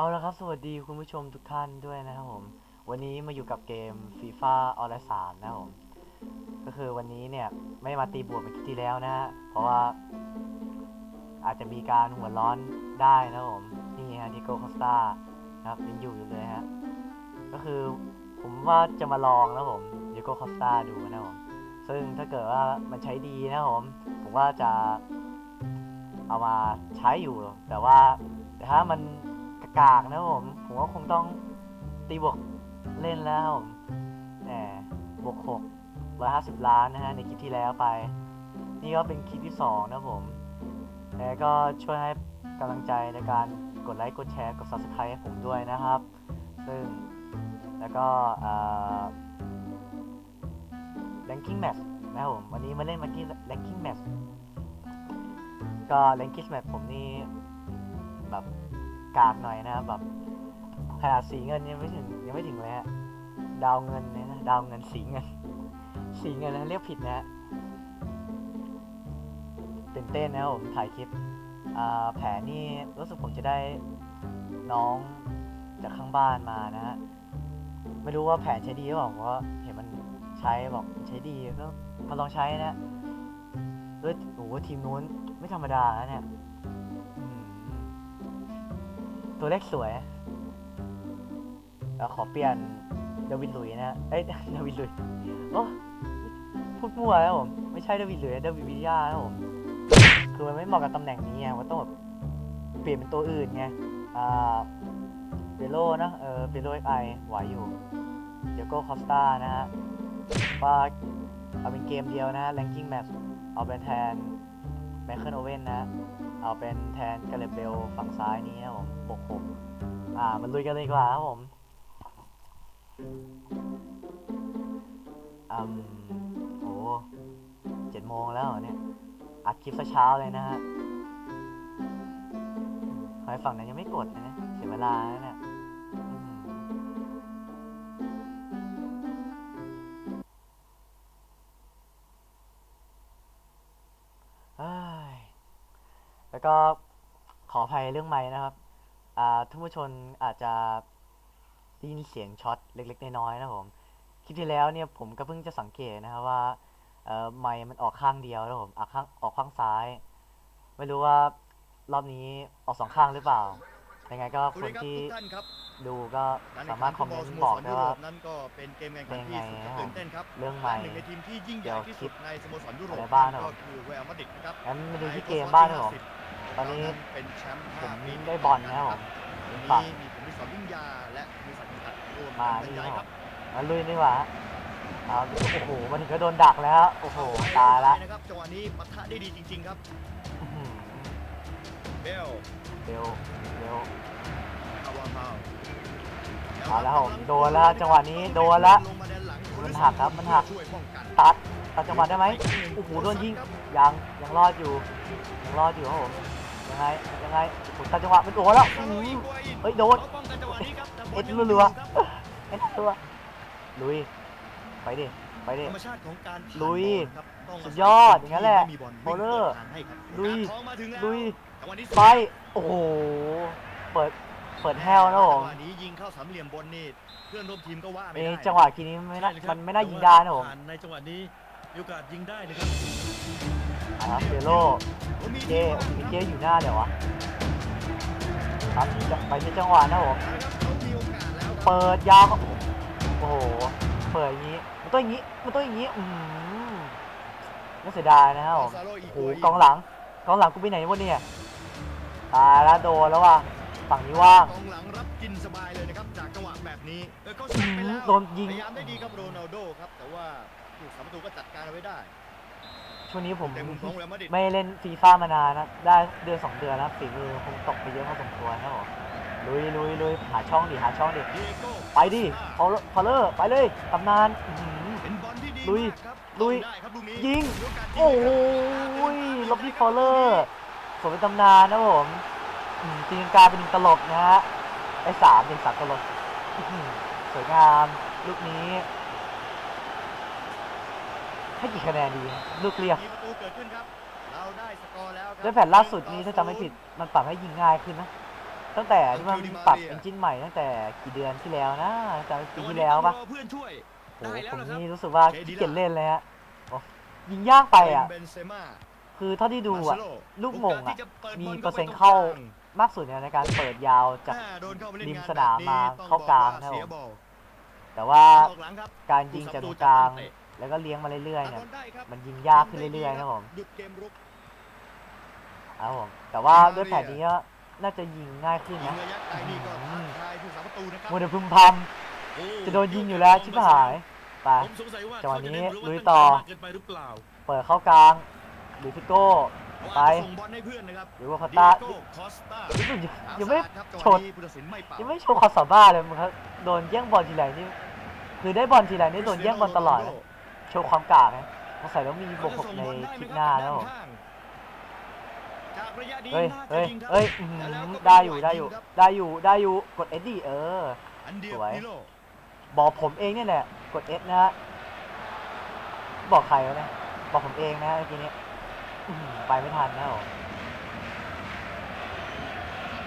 เอาละครับ สวัสดีคุณผู้ชมทุกท่านด้วยนะครับผม วันนี้มาอยู่กับเกม FIFA ออนไลน์3นะครับผม ก็คือวันนี้เนี่ยไม่มาตีบวกเหมือนคลิปที่แล้วนะฮะ เพราะว่า อาจจะมีการหัวร้อนได้นะครับผม นี่ฮะดิโก้คอสตานะครับยังอยู่อยู่เลยฮะ ก็คือผมว่าจะมาลองนะครับผมดิโก้คอสตาดูนะครับผม ซึ่งถ้าเกิดว่ามันใช้ดีนะครับผม ผมว่าจะเอามาใช้อยู่ แต่ว่าแต่ถ้ามัน กากนะผม ผมก็คงต้องตีบวกเล่นแล้วผมแหมบวกหกร้อยห้าสิบล้านนะฮะในคลิปที่แล้วไป นี่ก็เป็นคลิปที่สองนะผมแล้วก็ช่วยให้กำลังใจในการกดไลค์กดแชร์กด subscribe ให้ผมด้วยนะครับ ซึ่งแล้วก็เอ่อ ranking match นะครับผม วันนี้มาเล่นมาที่ ranking match ก็ ranking match ผมนี่แบบ กากหน่อยนะครับแบบขนาดสีเงินยังไม่ถึงยังไม่ถึงเลยฮะดาวเงินเนี่ยนะดาวเงินสีเงิน สีเงินนะเรียกผิดนะฮะตื่นเต้นนะผมถ่ายคลิปแผนนี่รู้สึกผมจะได้น้องจากข้างบ้านมานะฮะไม่รู้ว่าแผนใช้ดีหรือเปล่าเพราะเห็นมันใช้บอกใช้ดีก็มาลองใช้นะเอ้ยโอ้โหทีมนู้นไม่ธรรมดานะเนี่ย ตัวเลขสวยแล้วขอเปลี่ยนเดวิดลุยนะเอ้ยเดวิดลุยโอ้พูดมั่วแล้วผม ไม่ใช่เดวิดลุยเดวิดวิลล่าแล้วผม คือมันไม่เหมาะกับตำแหน่งนี้ไงมันต้องแบบเปลี่ยนเป็นตัวอื่นไง อ่าเบโลนะเออเบโลเอ็กไอไหวอยู่ เดี๋ยวก็คอสตานะฮะว่าเอาเป็นเกมเดียวนะฮะ ranking match เอาเป็นแทน ไมเคิลโอเว่นนะ เอาเป็นแทนกาเลเบลฝั่งซ้ายนี้นะผมบกหกอ่า มันลุยกันเลยดีกว่าครับผมอืมโอ้เจ็ดโมงแล้วเนี่ย อัดคลิปซะเช้าเลยนะฮะทำไมฝั่งนั้นยังไม่กดเลยนะ เสียเวลาแล้วนี่ย แล้วก็ขออภัยเรื่องไม้นะครับอ่าท่านผู้ชมอาจจะได้ยินเสียงช็อตเล็กๆน้อยๆนะครับผมคลิปที่แล้วเนี่ยผมก็เพิ่งจะสังเกตนะครับว่าเอ่อไมค์มันออกข้างเดียวแล้วผมออกข้างออกข้างซ้าย ไม่รู้ว่ารอบนี้ออกสองข้างหรือเปล่ายังไงก็สควัสนดีครับที่ทุกท่านครับดูก็การสามารถคอมเมนแข่งต์ขับอกสโมสรได้ยุโรว่าปนั้นก็เป็นเกมแข่งขันเป็นที่ไงสุดนะครับตื่นเต้นครับเรื่องไมและค์หนึ่งในทีมที่ยิ่งใหเดี๋ญ่ยวที่คลิสุปดในสโมสรยุโรอะไรปบ้างนั้นครับก็คือเรอัลมาดริดนะครับงั้นมาดูที่ในเกมทศวรรษบ้างนะครับผม50 ตอนนี้เป็นแชมป์ผม5ปีได้บอลนะครับผมวันฝากนี้มีผมมีสอนวิ่งยาและมีสัตว์ตัดรวมมากันบรนี่รยายคครัรับบมาลุยดีกว่าเอาโอ้โหมาถึงก็โดนดักแล้ว โอ้โหตายละนะครับจังหวะนี้ปะทะได้ดีจริง ๆครับอื้อหือเบลเร็วเร็วคาวาฮาวเอาแล้วผมโดนแล้วจังหวะนี้โดนแล้วลงมาด้านหลังมันหักครับมันหักช่วยป้องกันตัดตัดจังหวะได้ไหมโอ้โหโดนยิงยังยังรอดอยู่ยังรอดอยู่ครับผม ยังไงยังไงโอ้โหตัดจังหวะเป็นโอ้แล้วอื้อหือเฮ้ยโดนเขาป้องกันจังหวะนี้ครับแต่บเอ็อดลยังรัวอยู่ครับเอ็ดตัวลุยไปดิไปดิ ธรรมชาติของการผ่านลุยบอลครับต้องสุดยอดอย่างนั้นแหละไม่มีบอลโบเลอร์ วิ่งปิดทางให้ครับลุยการท้องมาถึงแล้วลุยจังหวะนี้ไปโอ้โหเปิดเปิดแฮวนะผมจังหวะนี้ยิงเข้าสามเหลี่ยมบนนี่เพื่อนร่วมทีมก็ว่าไม่เอ้ได้จังหวะทีนี้มันไม่น่าใช่เลยครัมับนไม่น่ายิงได้นะผมผ่านในจังหวะนี้มีโอกาสยิงได้นะครับอะ ครับเดโลโอ้มีเจที่ว่างมีครับเจอยู่หน้าเดี๋ยววะครับจะไปที่จังหวะนะผมนะครับเขามีโอกาสแล้วครับเปิดยาวครับโอ้โหเปิดอย่างนี้มันต้องอย่างนี้มันต้องอย่างนี้อืมน่าเสียดายนะครับผมซาโลอีโอ้กโหตัวกองหลังกองหลังกูไปไหนวะเนี่ยตายแล้วโดนแล้วว่ะฝั่งนี้ว่างกองหลังรับกินสบายเลยนะครับจากจังหวะแบบนี้เออเขาซัดไปแล้วโดนยิงพยายามได้ดีครับโรนัลโดครับแต่ว่าถูกสามประตูก็จัดการเอาไว้ได้ ช่วงนี้ผมแต่มุมของเรอัลมาดริดไม่เล่นฟีฟ่ามานานนะได้เดือนสองเดือนแล้วฝีมือคงตกไปเยอะพอสมควรนะครับผมลุยลุยลุยหาช่องดิหาช่องดิเดียโก้ไปดิพอลพอเลอร์ไปเลยตำนานอื้อหือ เป็นบอลที่ดีลุยมากครับลุย ได้ครับลูกนี้ยิง มีโอกาสยิงโอ้โหเลยลบที่ฟอลเลอร์สมเป็นตำนานนะผมอืมตีลังกาเป็นหนึ่งตลกนะฮะไอ้สามเป็นสามตลกอื้อหือสวยงาม ลูกนี้ ให้กี่คะแนนดีลูกเรียกมีประตูเกิดขึ้นครับ เราได้สกอร์แล้วครัด้วยแผนล่าสุดนี้ถ้าจำไม่ผิดมันปรับให้ยิงง่ายขึ้นนะตั้งแต่ที่มันปรับเอนจินใหม่ตั้งแต่กี่เดือนที่แล้วนะจำปีที่แล้วปะเพื่อนช่วยโอ้ได้โหแล้วผมนะครับนี่รู้สึกว่าขี้เกียจเล่นเลยฮะโอ้ยิงยากไปอะเบนเซม่าคือเท่าที่ดูอะมาร์เซโลูกหม่งอะโาสที่จปิดมีบลเปอร์เซ็นต์ข้เข้าตรงกลงมากสุดเนี่ยในการเปิดยาวจากถ้โดนเข้าไปเล่นริมงานสนามแบบมาต้องเข้ากลางบอกว่ครับเสียบอลแต่ว่าออกหลังครับการยิงจากตรงกลาง แล้วก็เลี้ยงมาเรื่อยๆตัดเนี่ยบอลได้ครับมันยิงยากขึ้นเรื่อยๆนะครับผมหยุดเกมรุกครับผมแต่ว่าด้วยแผนนี้ก็น่าจะยิงง่ายขึ้นยิงนะระยะไกลนี่ก็ท้าทายผู้สาประตูนะครับมัวแต่พึมพำโอ้จะโดนยิงอยู่แล้วชิบหายไปผมสงสัยว่าจังหวะเขาจนี้เล่นหรือว่าลุยตั้งต่อใจมากเกินไปหรือเปล่าเปิดเข้ากลางหรือฟิโก้ไปส่งบอลให้เพื่อนนะครับหรือว่าคาดิต้าโก้คอสตายังไม่ยังไม่ครับจังหชวะนนี้ผู้ตัดสินไม่เป่ายังไม่โชว์ความสามารถเลยมึงครับโดนแย่งบอลทีไรนี่คือได้บอลทีไรนี่โดนแย่งบอลตลอดเลย โชว์ความกากนะสงสัยต้องมีบวกหกในคลิปหน้าแล้วผมจากระยะนี้เฮ้ยน่าจะเฮ้ยยิงครับเฮ้ยอื้อหืแล้วอก็ได้อยู่เป็นได้อยู่จังหวะได้อยู่ได้อยู่กดเอ็ดดี้เอออันเดียสววยพิโลบอกผมเองเนี่ยแหละกดเอสนะฮะบอกใครวะเนี่ยบอกผมเองนะเมื่อกี้นี้อื้อหือไปไม่ทันนะผม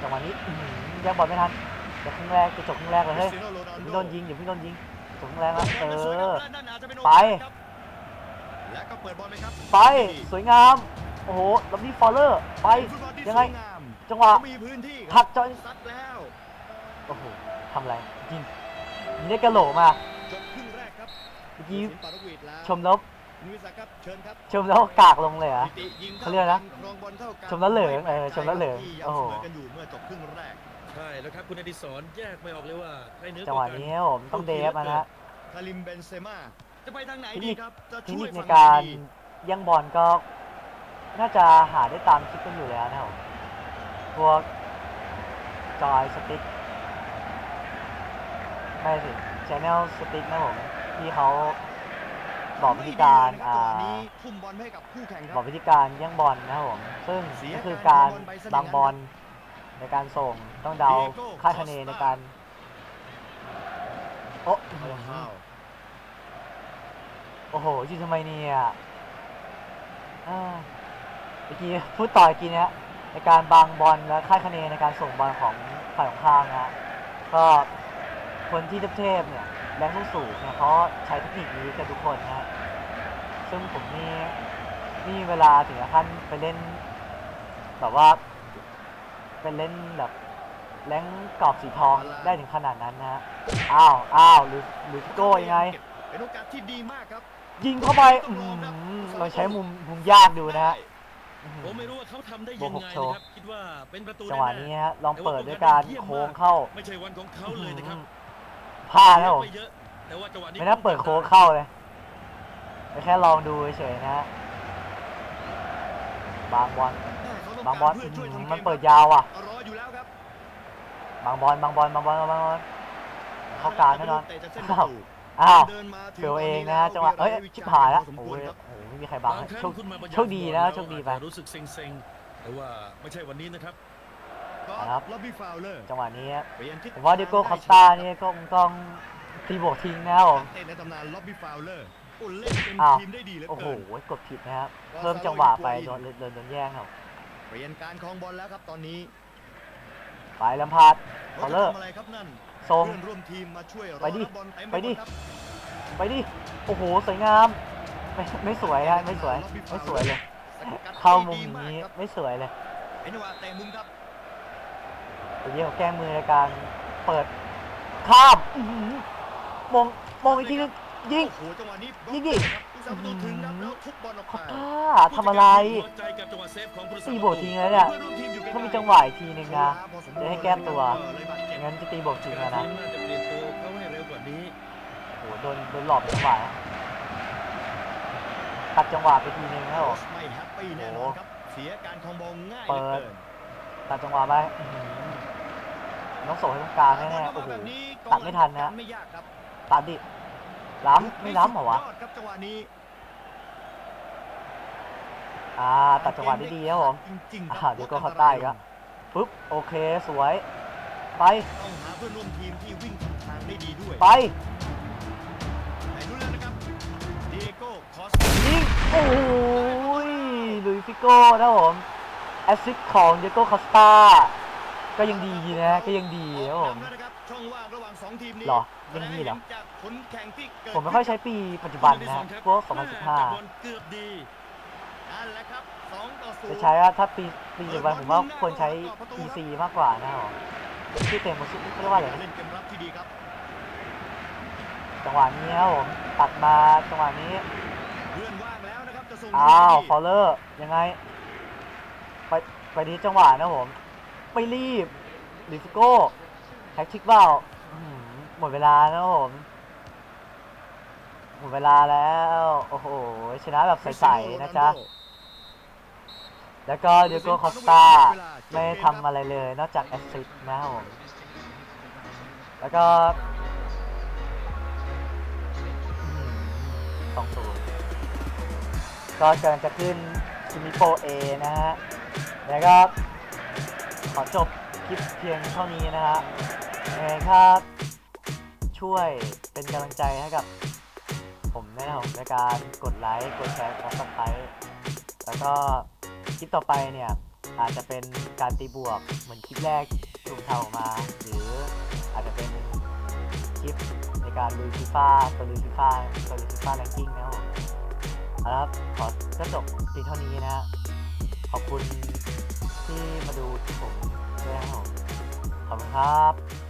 จังหวะนี้อื้อหือยังบอลไม่ทันจะครึ่งแรกจะจบครึ่งแรกเลยเฮ้ยคริสตีโนโรนัลอย่าโดเพิ่งโดนยิงอย่าเพิ่งโดนยิง จบครึ่งแรกแล้วเอสวยครับอและนั่นอาจจะเป็นโอไปกาสครับและก็เปิดบอลไปครับไป สวยงาม โอ้โหลับบี้ฟอลเลอร์ ไปฟุตบอลที่ยังไงสวงามจังหวะมีพื้นที่คหัรักจอยซัดแล้วโอ้โหทำอะไรยิงยิงได้กระโหลกมาจบครึ่งแรกครับเมื่อกี้ผู้ตัดสินปารุกวีดแล้วชมแล้ว คุณวิศักดิ์ครับเชิญครับชมแล้วกากลงเลยเหรอะปิติยิงเขาเรียกนะครองบอลเท่ากันชมแล้วเหลิงเออชมแล้วเหลิงที่ยังโอ้โหเสมอกันอยู่เมื่อจบครึ่งแรกใช่แล้วครับคุณอดิศรแยกไม่ออกเลยว่าใครเหนือกจังหวะว่ากันนี้ครับผมต้องเดฟอะนะฮะคาริมเบนเซม่าจะไปทางไหนเทคดีนิคครับจะเทคช่วนิยคในฝั่งการดีแย่งบอลก็ น่าจะหาได้ตามคลิปกันอยู่แล้วนะครับผมพวกจอยสติ๊กไม่สิชแนลสติ๊กนะผมที่เขา บอกวิธีการไม่ดีเลยนะคบอ่าจังหวะนี้ทุ่มบอลให้กับคู่แข่งคบรัอบกวิธีการแย่งบอลนะครับผมซึ่งเสียก็คือการการบอลไปซะบางอย่างนั้นบอลในการส่งต้องเดา Diego ค่าดคะแนน Costa ในการโอ้โอ้โหโอ้โหยิงทำไมเนี่ยอ่าเมื่อกี้พูดต่ออีกทีเนี้ยในการบางบอลและค่าดคะแนนในการส่งบอลของฝ่ายของข้างนะฮะก็คนที่เทพๆเนี่ย แรงสูงสูงๆเนี่ยเขาใช้เทคนิคนี้กันทุกคนนะฮะซึ่งผมนี่นี่เวลาถึงขั้นไปเล่นแบบว่าเป็นเล่นแบบแรงกรอบสีทองได้ถึงขนาดนั้นนะฮะอ้าวอ้าวหรือหรือฟิโก้ยังไง เป็นโอกาสที่ดีมากครับยิงเข้าไปอืมเราใช้มุมมุมยากดูนะฮะอื้อหือผมไม่รู้ว่าเขาทำได้บยัวกงหกไงโชว์นะครับคิดว่าเป็นประตูจังหวะแน่ๆนี้ฮะลองเปิดด้วยการโค้งเข้าไม่ใช่วันของเขาเลยนะครับ พลาดแล้วผมไม่เยอะแต่ว่าจังหวะนี้ไม่น่าเปิดโค้งเข้าเลยไปแค่ลองดูเฉยๆนะฮะบางบอลเขาต้องบางบอลกรพื่ช่วยทำกมันเปิดยาวอะรออยู่แล้วครับบางบอลบางบอลบางบอลบางบอลเข้ากลางแน่นอนเตะจากเส้นประตูอ้าวเดินมาถึเฟลเองนะตจังหวะเอ้ยมีชิบหายแล้วพอสมโอ้ควรยครับโอ้ยไม่มีใครบังบางครั้งโชคคุณมาบรรยายโชคดีนะบอลโชคดีแล้วไปอาจจะรู้สึกเซ็งๆแต่ว่าไม่ใช่วันนี้นะครับ ก็ครับล็อบบี้ฟาวเลอร์จังหวะนี้เปลี่ยนทิศผมว่าดิโก้คอสตานี่ก็คงต้องตีบวกทิ้งนะครับผมนักเตะในตำนานล็อบบี้ฟาวเลอร์โอ้เล่นเป็นอ้าวทีมได้ดีเหลือโอ้โหเกินกดผิดนะครับ เพิ่มจังหวะไปโดนโดนโดนแย่งครับเปลี่ยนการครองบอลแล้วครับตอนนี้ ไปลำพาดเขาเขาจะเลิกทำอะไรครับนั่นทรงเพื่อนร่วมทีมมาช่วยรอไปดิรับบอลเต็มไปดิหมครับไปดิ โอ้โห สวยงาม ไม่ไม่สวยฮะไม่สวย ไม่สวยเลยสกัดเข้ามุมได้ดีนี้กครับไม่สวยเลยเป็นจังหวะเตะมุมครับ ตัวนี้เขาแก้มือในการเปิดข้ามอื้อหือมองมองอีกทีนึงยิง โอ้โหจังหวะนี้ยิงดิ ครับผู้สาประตูถึงครับแล้วทุบบอลออกเขาไปกล้าทำอะไรหัวใจกับจังหวะเซฟของผู้รักษาตีบวกทิ้งแล้วเนี่ย พื่อร่วทีอยู่ใกล้ๆถ้ามีจังหวะอีกทีนึงนะพอสมควรจะให้แก้ตัวเออเลยบาดเจ็บ งั้นจะตีบวกทิ้งแล้วนะ น่าจะเปลี่ยนตัวเขาให้เร็วกว่านี้ โอ้โหโดนโดนหลอกเป็นจังหวะนะตัดจังหวะไปทีนึงครับผม ไม่แฮปปี้แน่นอนครับ เสียการคองบอลง่ายเหเปิลือดเกิน ตัดจังหวะไปอื้อหือน้องส่งให้ตรงกลางแน่ๆโอ้โหแบบนี้ตัดไม่ทันนะไม่ยากครับตัดดิล้ำไม่ล้ำเหรอวะสุดยอดครับจังหวะนี้อ่าตัดจังหวะได้ดีครับผมจริงๆคอ่ารับเดี๋ยวก็เข้าใต้อีกแล้วปุ๊บโอเคสวยไปต้องหาเพื่อนร่วมทีมที่วิ่งทิศทางได้ดีด้วยไปไหนดูแล้วนะครับเดโก้คอสยิงโอ้ยลุยฟิโก้นะครับผม แอสซิสต์ของเดโก้คอสตาก็ยังดีนะ ก็ยังดีครับผมออกนำแล้วนะครับช่องว่างระหว่างสองทีมนี้หรอ ยังดีเหรอแสดงให้นจากผลแข่งที่เกิดผมไม่ค่อยใช้ปีปัจจุบันที่นะสองครับพวกแม่แต่บอล2015เกือบดีนั่นแหละครับสองต่อศูนจะย์ใช้ว่าถ้าปีปีปัจจุบันผมว่าควรใช้ PC มากกว่านะครับผมชื่อเต็มมันชื่อเรียกว่าอะไรนะเล่นเกมรับที่ดีครับจังหวะนี้ครับผมตัดมาจังหวะนี้เลื่อนว่างแล้วนะครับจะส่งอ้าวให้ฟอลเลอร์ยังไง ไปไปดีจังหวะนะผมไม่รีบลิสโก้แท็กทิกเปล่าอื้อหือหมดเวลาแล้วผมหมดเวลาแล้ว โอ้โห ชนะแบบใสๆนะจ๊ะ แล้วก็เดียโก้คอสตาไม่ได้ทำอะไรเลย นอกจากแอสซิสต์นะครับผมแล้วก็สองศูนย์ก็กำลังจะขึ้นคิมิโปเอนะฮะ แล้วก็ขอจบคลิปเพียงเท่านี้นะฮะยังไงครับช่วยเป็นกำลังใจให้กับ ผมนะครับในการกดไลค์กดแชร์กดซับสไครต์แล้วก็คลิปต่อไปเนี่ยอาจจะเป็นการตีบวกเหมือนคลิปแรกที่ผมทำออกมา หรืออาจจะเป็นคลิปในการลุยฟีฟ่าตัวลุยฟีฟ่าตัวลุยฟีฟ่าแรงกิ้งนะครับครับขอจบเพียงเท่านี้นะฮะ ขอบคุณที่มาดูที่ผมด้วยนะครับผมขอบคุณครับ